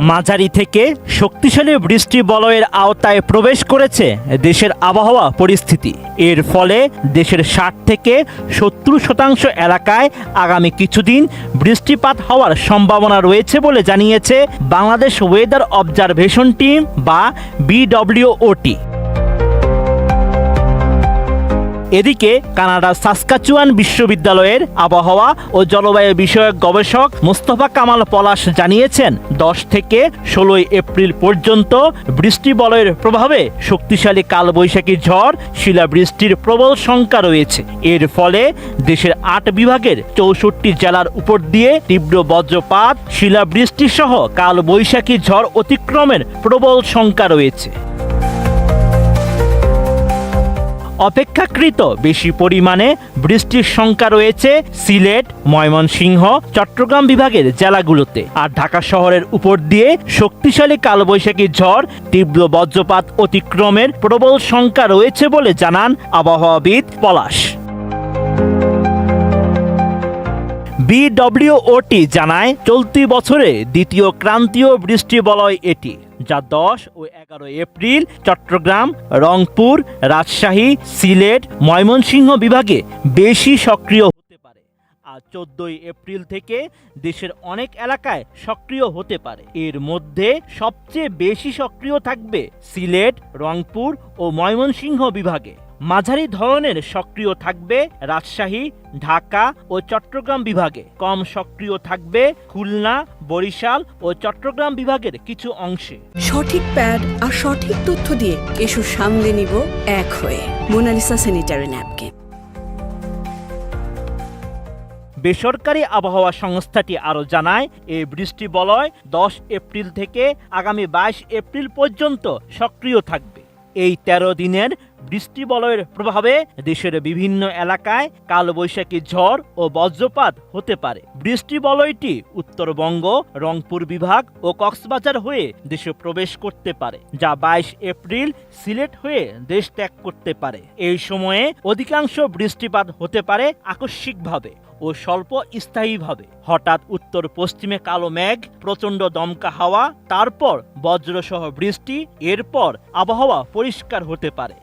মাঝারি থেকে শক্তিশালী বৃষ্টি বলয়ের আওতায় প্রবেশ করেছে দেশের আবহাওয়া পরিস্থিতি। এর ফলে দেশের ষাট থেকে সত্তর শতাংশ এলাকায় আগামী কিছুদিন বৃষ্টিপাত হওয়ার সম্ভাবনা রয়েছে বলে জানিয়েছে বাংলাদেশ ওয়েদার অবজারভেশন টিম বা বিডব্লিউওটি এদিকে কানাডার সাসকাচুয়ান বিশ্ববিদ্যালয়ের আবহাওয়া ও জলবায়ু বিষয়ক গবেষক মোস্তফা কামাল পলাশ জানিয়েছেন, দশ থেকে ষোলোই এপ্রিল পর্যন্ত বৃষ্টি বলয়ের প্রভাবে শক্তিশালী কালবৈশাখী ঝড়, শিলাবৃষ্টির প্রবল সংখ্যা রয়েছে। এর ফলে দেশের আট বিভাগের চৌষট্টি জেলার উপর দিয়ে তীব্র বজ্রপাত শিলাবৃষ্টি সহ কালবৈশাখী ঝড় অতিক্রমের প্রবল সংখ্যা রয়েছে। অপেক্ষাকৃত বেশি পরিমাণে বৃষ্টির সংখ্যা রয়েছে সিলেট, ময়মনসিংহ, চট্টগ্রাম বিভাগের জেলাগুলোতে। আর ঢাকা শহরের উপর দিয়ে শক্তিশালী কালবৈশাখী ঝড়, তীব্র বজ্রপাত অতিক্রমের প্রবল সংখ্যা রয়েছে বলে জানান আবহাওয়াবিদ পলাশ। বিডব্লিউওটি জানায়, চলতি বছরে দ্বিতীয় ক্রান্তীয় বৃষ্টি বলয় এটি। যা দশ ও এগারো এপ্রিল চট্টগ্রাম, রংপুর, রাজশাহী, সিলেট, ময়মনসিংহ বিভাগে বেশি সক্রিয় হতে পারে। আর চোদ্দই এপ্রিল থেকে দেশের অনেক এলাকায় সক্রিয় হতে পারে। এর মধ্যে সবচেয়ে বেশি সক্রিয় থাকবে সিলেট, রংপুর ও ময়মনসিংহ বিভাগে। মাঝারি ধরনের সক্রিয় থাকবে রাজশাহী, ঢাকা ও চট্টগ্রাম বিভাগে। কম সক্রিয় থাকবে খুলনা বরিশাল ও চট্টগ্রাম বিভাগের কিছু অংশে। সঠিক প্যাড আর সঠিক তথ্য দিয়ে এসব সামলে নিব এক হয়ে। মোনালিসা স্যানিটারি ন্যাপকিন বেসরকারি আবহাওয়া সংস্থাটি আরও জানায় এই বৃষ্টি বলয় দশ এপ্রিল থেকে আগামী বাইশ এপ্রিল পর্যন্ত সক্রিয় থাকবে। এই তেরো দিনের বৃষ্টি বলয়ের প্রভাবে দেশের বিভিন্ন এলাকায় কালবৈশাখী ঝড় ও বজ্রপাত হতে পারে। বৃষ্টি বলয়টি উত্তরবঙ্গ, রংপুর বিভাগ ও কক্সবাজার হয়ে দেশে প্রবেশ করতে পারে, যা বাইশ এপ্রিল সিলেট হয়ে দেশ ত্যাগ করতে পারে। এই সময়ে অধিকাংশ বৃষ্টিপাত হতে পারে আকস্মিকভাবে ও স্বল্প স্থায়ীভাবে। হঠাৎ উত্তর পশ্চিমে কালো মেঘ, প্রচণ্ড দমকা হাওয়া, তারপর বজ্রসহ বৃষ্টি, এরপর আবহাওয়া পরিষ্কার হতে পারে।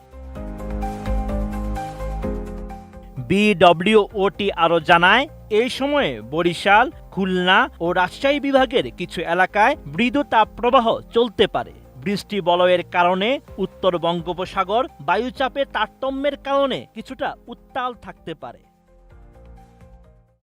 বিডব্লিউওটি আরও জানায়, এই সময়ে বরিশাল, খুলনা ও রাজশাহী বিভাগের কিছু এলাকায় মৃদু তাপপ্রবাহ চলতে পারে। বৃষ্টি বলয়ের কারণে উত্তর বঙ্গোপসাগর বায়ুচাপের তারতম্যের কারণে কিছুটা উত্তাল থাকতে পারে।